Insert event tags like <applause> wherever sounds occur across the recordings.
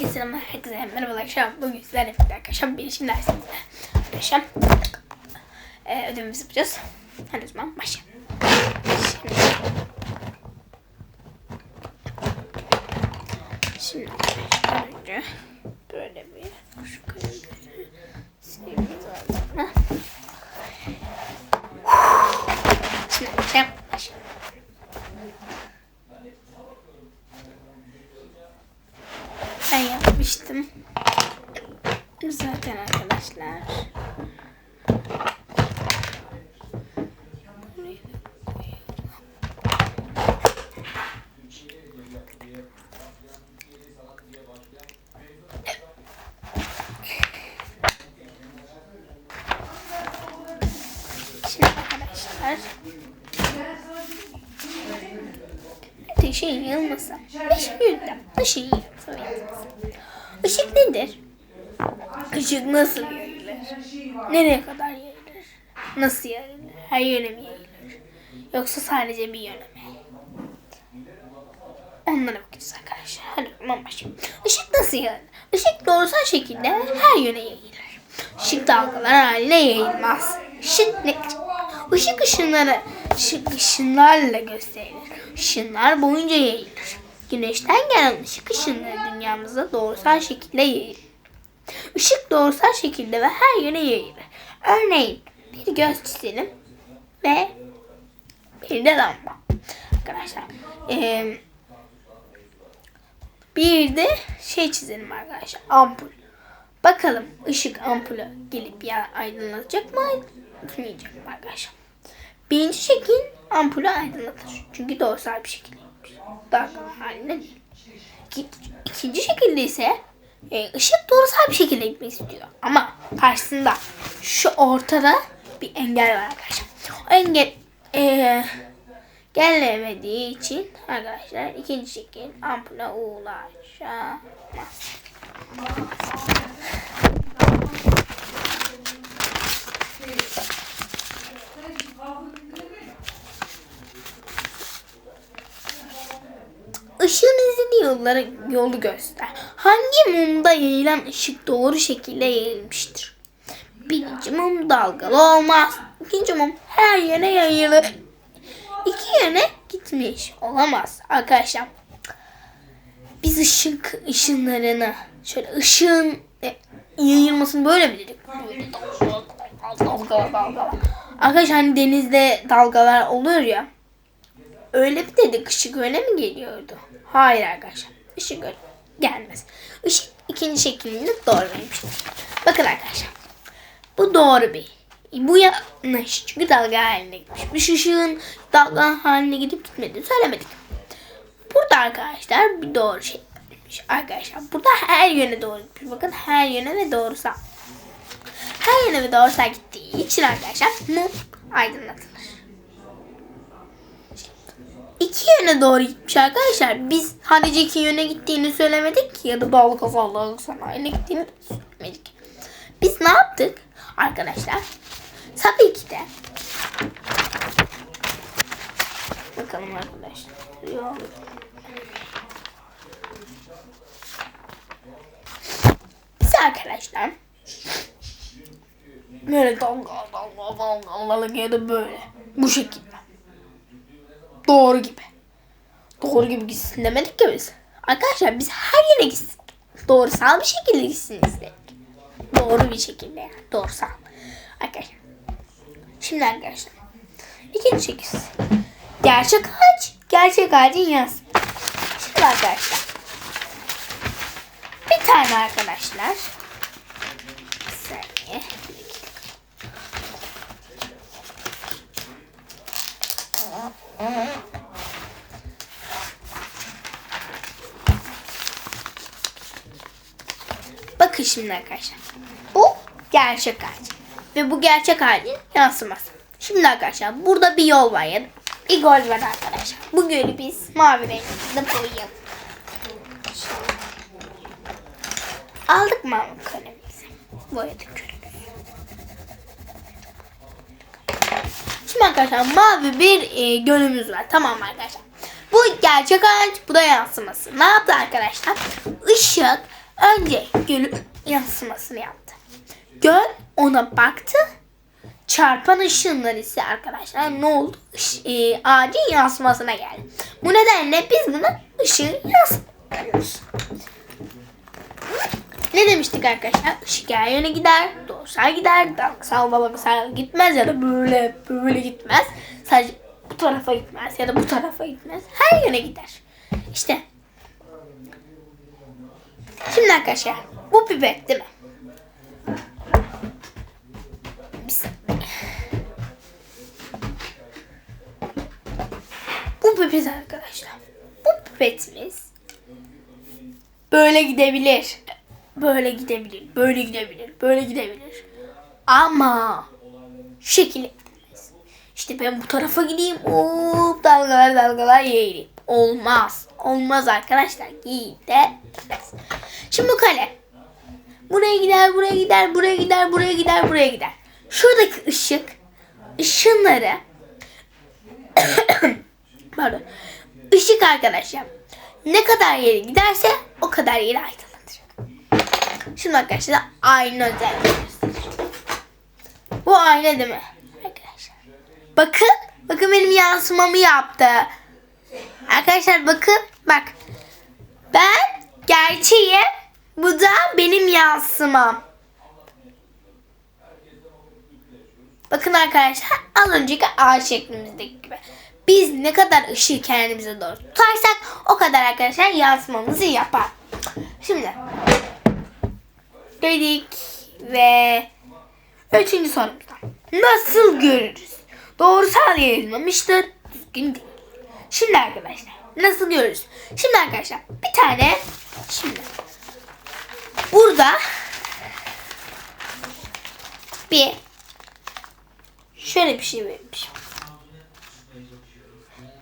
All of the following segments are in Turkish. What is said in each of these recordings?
Herkese selam, herkese merhabalar arkadaşlar. Bugün sizlerle birlikte arkadaşlar bilişim dersimizde arkadaşlar e, ödevimizi yapacağız. Hadi o zaman başlayalım. Şimdi, şimdi önce böyle bir şu kalemleri silmemiz lazım. Şimdi başlayalım. başlayalım. Ben yapmıştım. Zaten arkadaşlar. Şimdi arkadaşlar. Ateşin yılmasa. Işık yüzden. Işığı yılmasa. Işık nedir? Işık nasıl yayılır? Nereye kadar yayılır? Nasıl yayılır? Her yöne mi yayılır? Yoksa sadece bir yöne mi? Onlara bakacağız arkadaşlar. Hadi tamam başlayalım. Işık nasıl yayılır? Işık doğrusal şekilde her yöne yayılır. Işık dalgalar haline yayılmaz. Işık ne? Işık ışınları ışık ışınlarla gösterilir. Işınlar boyunca yayılır. Güneşten gelen ışık ışınları dünyamıza doğrusal şekilde yayılır. Işık doğrusal şekilde ve her yöne yayılır. Örneğin bir göz çizelim ve bir de lamba. Arkadaşlar eee, bir de şey çizelim arkadaşlar ampul. Bakalım ışık ampulü gelip ya aydınlatacak mı aydınlatmayacak mı arkadaşlar. Birinci şekil ampulü aydınlatır. Çünkü doğrusal bir şekilde dalgalı halinde değil. İki, ikinci şekilde ise e, ışık doğrusal bir şekilde gitmek istiyor. Ama karşısında şu ortada bir engel var arkadaşlar. O engel e, gelemediği için arkadaşlar ikinci şekil ampule ulaşamaz. Işığın izlediği yolları yolu göster. Hangi mumda yayılan ışık doğru şekilde yayılmıştır? Birinci mum dalgalı olmaz. İkinci mum her yöne yayılır. İki yöne gitmiş olamaz. Arkadaşlar biz ışık ışınlarını şöyle ışığın e, yayılmasını böyle mi dedik? Böyle. Arkadaşlar hani denizde dalgalar oluyor ya. Öyle mi dedik? Işık öyle mi geliyordu? Hayır arkadaşlar. Işık öyle gelmez. Işık ikinci şeklinde doğruymuş. Bakın arkadaşlar. Bu doğru bir. Bu yanlış. Çünkü dalga haline gitmiş. Bir ışığın dalga haline gidip gitmediğini söylemedik. Burada arkadaşlar bir doğru şey gitmiş. Arkadaşlar burada her yöne doğru gitmiş. Bakın her yöne ve doğrusal. Her yöne ve doğrusal gittiği için arkadaşlar mum aydınlatılır. İki yöne doğru gitmiş arkadaşlar. Biz sadece iki yöne gittiğini söylemedik ki ya da dalgasallık sanayine gittiğini söylemedik. Biz ne yaptık arkadaşlar? Tabii ki de bakalım arkadaşlar. Yok. Biz arkadaşlar böyle dalga dalga dalgalı ya da böyle bu şekilde doğru gibi. Doğru gibi gitsin demedik ki biz. Arkadaşlar biz her yere gitsin. Doğrusal bir şekilde gitsin istedik. Doğru bir şekilde yani. Doğrusal. Arkadaşlar. Şimdi arkadaşlar. İkinci şekil. Gerçek ağaç. Gerçek ağacın yaz. Şimdi arkadaşlar. Bir tane arkadaşlar. Bir saniye. Bakın şimdi arkadaşlar. Bu gerçek ağaç. Ve bu gerçek ağacın yansıması. Şimdi arkadaşlar burada bir yol var ya bir gol var arkadaşlar. Bu gölü biz mavi renkte boyayalım. Aldık mı kalemimizi? Boyadık gölü. Şimdi arkadaşlar mavi bir e, gölümüz var. Tamam arkadaşlar. Bu gerçek ağaç, bu da yansıması. Ne yaptı arkadaşlar? Işık Önce gölün yansımasını yaptı. Göl ona baktı. Çarpan ışınlar ise arkadaşlar ne oldu? Iş, e, ağacın yansımasına geldi. Bu nedenle biz buna ışığın yansıması diyoruz. Ne demiştik arkadaşlar? Işık her yöne gider, doğrusal gider, dalgasal dalgasal gitmez ya da böyle böyle gitmez. Sadece bu tarafa gitmez ya da bu tarafa gitmez. Her yöne gider. İşte. Şimdi arkadaşlar bu pipet değil mi? Bu pipet arkadaşlar. Bu pipetimiz böyle gidebilir. Böyle gidebilir. Böyle gidebilir. Böyle gidebilir. Ama şu şekilde gidemez. İşte ben bu tarafa gideyim. Hop dalgalar dalgalar yayayım. Olmaz. Olmaz arkadaşlar. Gidemez. Şimdi bu kale. Buraya gider, buraya gider, buraya gider, buraya gider, buraya gider. Şuradaki ışık, ışınları <coughs> pardon. Işık arkadaşlar ne kadar yere giderse o kadar yeri aydınlatır. Şimdi arkadaşlar ayna göstereceğim. Bu ayna değil mi? Arkadaşlar. Bakın. Bakın benim yansımamı yaptı. Arkadaşlar bakın. Bak. Ben gerçeğim. Bu da benim yansımam. Bakın arkadaşlar az önceki ağaç şeklimizdeki gibi. Biz ne kadar ışığı kendimize doğru tutarsak o kadar arkadaşlar yansımamızı yapar. Şimdi dedik ve üçüncü sorumuzda nasıl görürüz? Doğrusal yayılmamıştır, düzgün değil. Şimdi arkadaşlar nasıl görürüz? Şimdi arkadaşlar bir tane şimdi burada bir şöyle bir şey vermiş.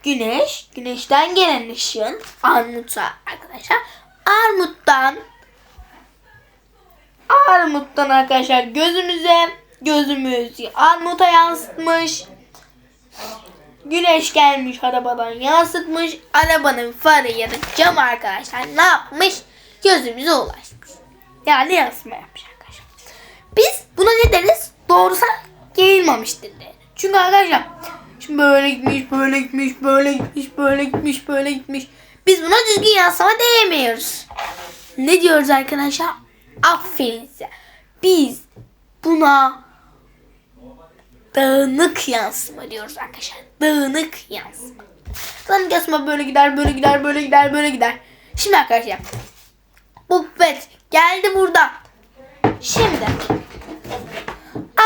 Güneş, güneşten gelen ışığın armuta arkadaşlar. Armuttan armuttan arkadaşlar gözümüze gözümüz armuta yansıtmış. Güneş gelmiş arabadan yansıtmış. Arabanın farı ya da cam arkadaşlar ne yapmış? Gözümüze ulaşmış. Yani yansıma yapmış arkadaşlar. Biz buna ne deriz? Doğrusa yayılmamıştır deriz. Çünkü arkadaşlar şimdi böyle gitmiş, böyle gitmiş, böyle gitmiş, böyle gitmiş, böyle gitmiş. Biz buna düzgün yansıma diyemiyoruz. Ne diyoruz arkadaşlar? Aferin size. Biz buna dağınık yansıma diyoruz arkadaşlar. Dağınık yansıma. Dağınık yansıma böyle gider, böyle gider, böyle gider, böyle gider. Şimdi arkadaşlar bu pipet geldi buradan. Şimdi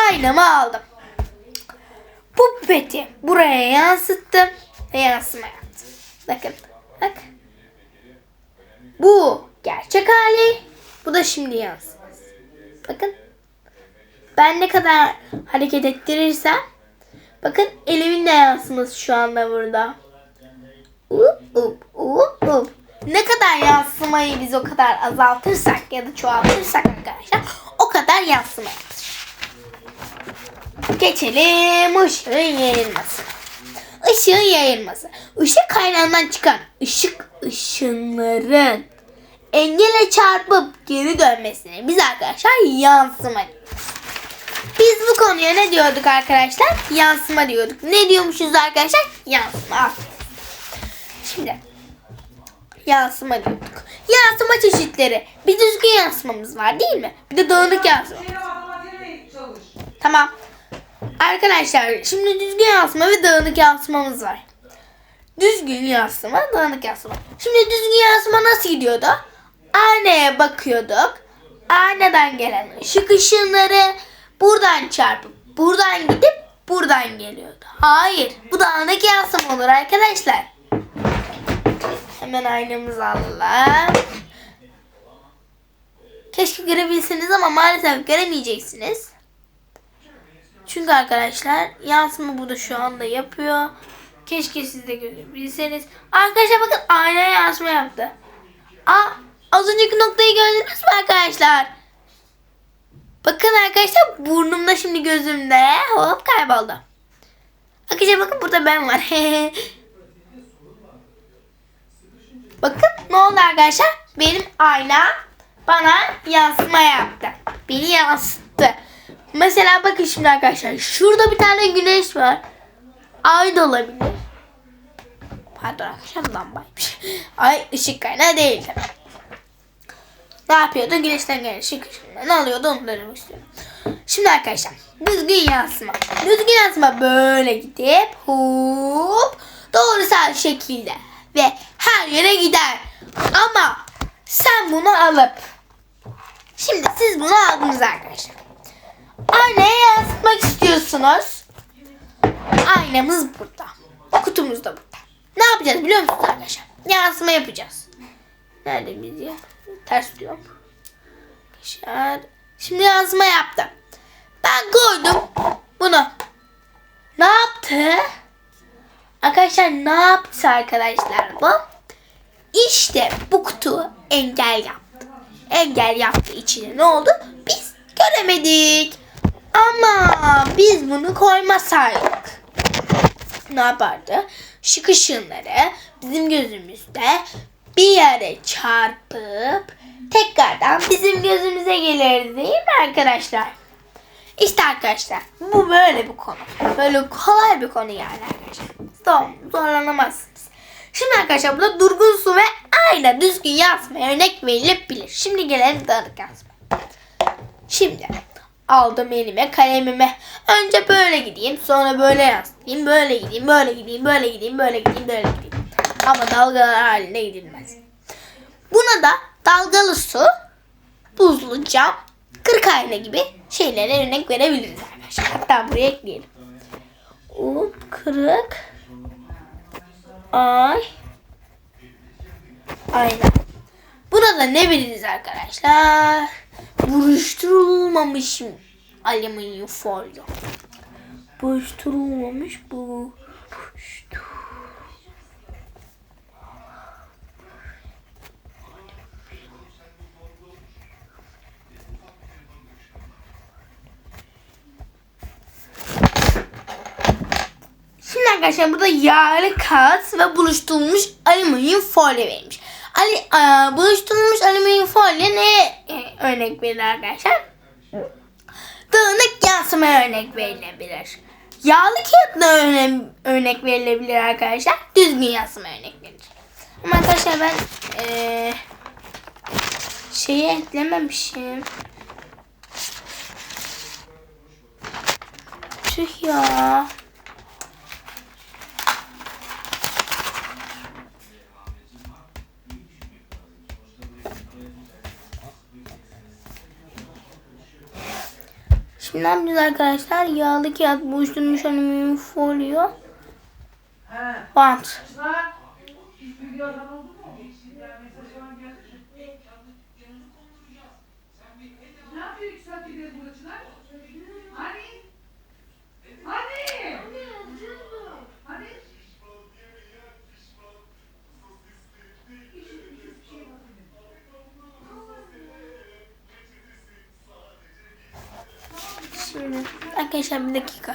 aynamı aldım. Bu pipeti buraya yansıttım ve yansıma yaptım. Bakın bak. Bu gerçek hali. Bu da şimdi yansıması. Bakın. Ben ne kadar hareket ettirirsem bakın elimin de yansıması şu anda burada. Up, up, up, up. Ne kadar yansımayı biz o kadar azaltırsak ya da çoğaltırsak arkadaşlar o kadar yansıma yapar. Geçelim ışığın yayılması. Işığın yayılması. Işık kaynağından çıkan ışık ışınların engele çarpıp geri dönmesine biz arkadaşlar yansıma diyoruz. Biz bu konuya ne diyorduk arkadaşlar? Yansıma diyorduk. Ne diyormuşuz arkadaşlar? Yansıma. Şimdi yansıma diyorduk. Yansıma çeşitleri. Bir düzgün yansımamız var değil mi? Bir de dağınık yansıma. Tamam. Arkadaşlar şimdi düzgün yansıma ve dağınık yansımamız var. Düzgün yansıma, dağınık yansıma. Şimdi düzgün yansıma nasıl gidiyordu? Aynaya bakıyorduk. Aynadan gelen ışık ışınları buradan çarpıp buradan gidip buradan geliyordu. Hayır. Bu dağınık yansıma olur arkadaşlar. Hemen aynamızı alalım. Keşke görebilseniz ama maalesef göremeyeceksiniz. Çünkü arkadaşlar yansıma burada şu anda yapıyor. Keşke siz de görebilseniz. Arkadaşlar bakın aynaya yansıma yaptı. Aa, az önceki noktayı gördünüz mü arkadaşlar? Bakın arkadaşlar burnumda şimdi gözümde hop kayboldu. Arkadaşlar bakın burada ben var. <laughs> bakın ne oldu arkadaşlar? Benim ayna bana yansıma yaptı. Beni yansıttı. Mesela bakın şimdi arkadaşlar. Şurada bir tane güneş var. Ay da olabilir. Pardon arkadaşlar lambaymış. <laughs> Ay ışık kaynağı değildi. Ne yapıyordu? Güneşten gelen ışık ne alıyordu onu da demek istiyorum. Şimdi arkadaşlar düzgün yansıma. Düzgün yansıma böyle gidip hop doğrusal şekilde ve her yere gider. Ama sen bunu alıp şimdi siz bunu aldınız arkadaşlar. Aynaya yansıtmak istiyorsunuz. Aynamız burada. Kutumuz da burada. Ne yapacağız biliyor musunuz arkadaşlar? Yansıma yapacağız. Nerede ya? Ters diyorum. Arkadaşlar. Şimdi yansıma yaptım. Ben koydum bunu. Ne yaptı? Arkadaşlar ne yaptı arkadaşlar bu? İşte bu kutu engel yaptı. Engel yaptığı için ne oldu? Biz göremedik. Ama biz bunu koymasaydık ne yapardı? Işık ışınları bizim gözümüzde bir yere çarpıp tekrardan bizim gözümüze gelirdi değil mi arkadaşlar? İşte arkadaşlar bu böyle bir konu. Böyle kolay bir konu yani arkadaşlar. Zor, zorlanamazsınız. Şimdi arkadaşlar burada durgun su ve ayna düzgün yansımaya örnek verilebilir. Şimdi gelelim dağınık yansımaya. Şimdi aldım elime kalemimi. Önce böyle gideyim sonra böyle yansıtayım. Böyle gideyim böyle gideyim böyle gideyim böyle gideyim böyle gideyim. Ama dalgalar halinde gidilmez. Buna da dalgalı su, buzlu cam, kırk ayna gibi şeylere örnek verebiliriz arkadaşlar. Hatta buraya ekleyelim. Up, kırık, ay, ayna. Buna da ne veririz arkadaşlar? Buruşturulmamış alüminyum folyo. Buruşturulmamış bu. Buruştur. Şimdi arkadaşlar burada yağlı kağıt ve buluşturulmuş alüminyum folyo verilmiş. Ali, e, buluşturulmuş alüminyum folyo neye e, örnek verilir arkadaşlar? Dağınık yansımaya örnek verilebilir. Yağlı kağıtla örne, örnek verilebilir arkadaşlar. Düzgün yansıma örnek verilir. Ama arkadaşlar ben e, şeyi eklememişim. Tüh ya. Şimdi ne yapacağız arkadaşlar? Yağlı kağıt buluşturmuş alüminyum folyo. Bant. 85 dakika.